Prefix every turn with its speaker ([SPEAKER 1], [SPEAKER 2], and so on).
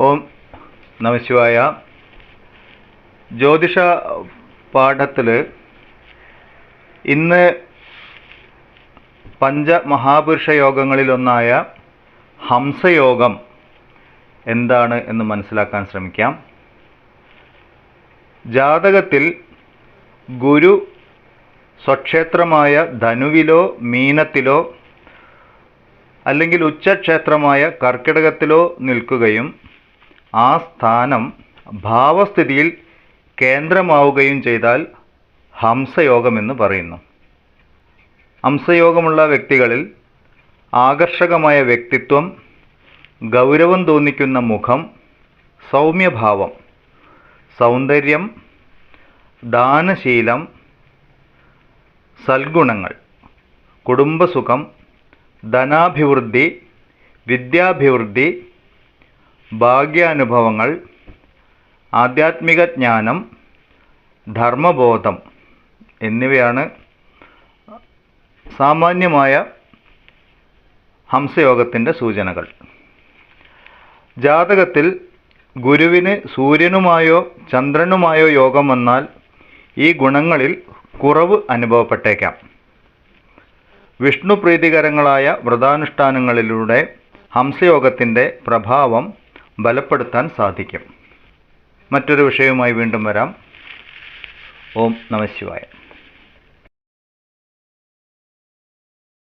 [SPEAKER 1] ഓം നമശിവായ ജ്യോതിഷ പാഠത്തിൽ ഇന്ന് പഞ്ചമഹാപുരുഷ യോഗങ്ങളിലൊന്നായ ഹംസയോഗം എന്താണ് എന്ന് മനസ്സിലാക്കാൻ ശ്രമിക്കാം. ജാതകത്തിൽ ഗുരു സ്വക്ഷേത്രമായ ധനുവിലോ മീനത്തിലോ അല്ലെങ്കിൽ ഉച്ചക്ഷേത്രമായ കർക്കിടകത്തിലോ നിൽക്കുകയും ആ സ്ഥാനം ഭാവസ്ഥിതിയിൽ കേന്ദ്രമാവുകയും ചെയ്താൽ ഹംസയോഗമെന്ന് പറയുന്നു. ഹംസയോഗമുള്ള വ്യക്തികളിൽ ആകർഷകമായ വ്യക്തിത്വം ഗൗരവം തോന്നിക്കുന്ന മുഖം സൗമ്യഭാവം സൗന്ദര്യം ദാനശീലം സൽഗുണങ്ങൾ കുടുംബസുഖം ധനാഭിവൃദ്ധി വിദ്യാഭിവൃദ്ധി ഭാഗ്യാനുഭവങ്ങൾ ആധ്യാത്മിക ജ്ഞാനം ധർമ്മബോധം എന്നിവയാണ് സാമാന്യമായ ഹംസയോഗത്തിന്റെ സൂചനകൾ. ജാതകത്തിൽ ഗുരുവിന് സൂര്യനുമായോ ചന്ദ്രനുമായോ യോഗം വന്നാൽ ഈ ഗുണങ്ങളിൽ കുറവ് അനുഭവപ്പെട്ടേക്കാം. വിഷ്ണു പ്രീതികരങ്ങളായ വ്രതാനുഷ്ഠാനങ്ങളിലൂടെ ഹംസയോഗത്തിന്റെ പ്രഭാവം ബലപ്പെടുത്താൻ സാധിക്കും. മറ്റൊരു വിഷയവുമായി വീണ്ടും വരാം. ഓം നമശിവായ